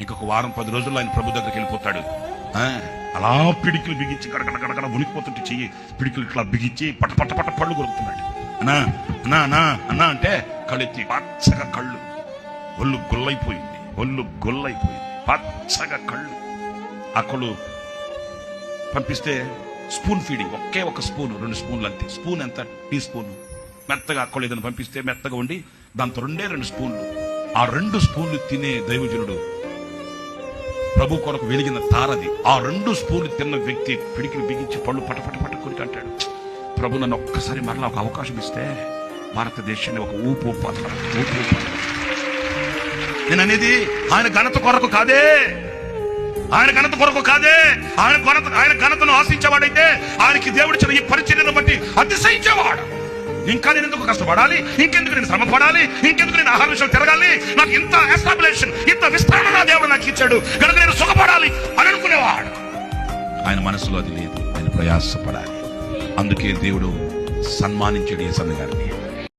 ఇంకొక వారం పది రోజుల్లో ఆయన ప్రభు దగ్గరికి వెళ్ళిపోతాడు. ఆ, అలా పిడికిలు బిగించి గడగడ గడగడ ఉనికిపోతుంటే చెయ్యి పిడికిలు ఇట్లా బిగించి పట పట పట పళ్ళు కొరుకుతున్నాడు అన్నా అన్నా అన్నా అన్నా అంటే కళ్ళెత్తి పచ్చగా కళ్ళు. ఒళ్ళు గుల్లైపోయింది ఒళ్ళు గుల్లైపోయింది పచ్చగా కళ్ళు. ఆ కళ్ళు పంపిస్తే స్పూన్ ఫీడింగ్ ఒకే ఒక స్పూన్ రెండు స్పూన్లు అంతే. స్పూన్ ఎంత? Teaspoon. మెత్తగా అక్కలు ఏదైనా పంపిస్తే మెత్తగా ఉండి దాంతో రెండే రెండు స్పూన్లు. ఆ రెండు స్పూన్లు తినే దైవజనుడు ప్రభు కొరకు వెలిగిన తారది. ఆ రెండు స్పూన్లు తిన్న వ్యక్తి పిడికిలు బిగించి పళ్ళు పట పట అంటాడు. ప్రభు నన్ను ఒక్కసారి మరలా ఒక అవకాశం ఇస్తే భారతదేశాన్ని ఒక ఊపు ఊపు నేను అనేది ఆయన ఘనత కొరకు కాదే. ఆయన ఘనత కొరకు కాదే. ఆయన ఘనత ఆయన ఘనతను ఆశించేవాడైతే ఆయనకి దేవుడిచ్చిన ఈ పరిచర్యను బట్టి అతిశయించేవాడు. ఇంకా నేను ఎందుకు కష్టపడాలి? ఇంకెందుకు నేను శ్రమ పడాలి ఇంకెందుకు నేను ఆహార విషయాలు తిరగాలి? నాకు ఇంత ఎస్టాబ్లిషన్ ఇంత విస్తరణ నా దేవుడు నాకు ఇచ్చాడు. కనుక నేను సుఖపడాలి అని అనుకునేవాడు. ఆయన మనసులో అది లేదు. ఆయన ప్రయాసపడాలి. అందుకే దేవుడు సన్మానించాడు ఈ సన్న గారిని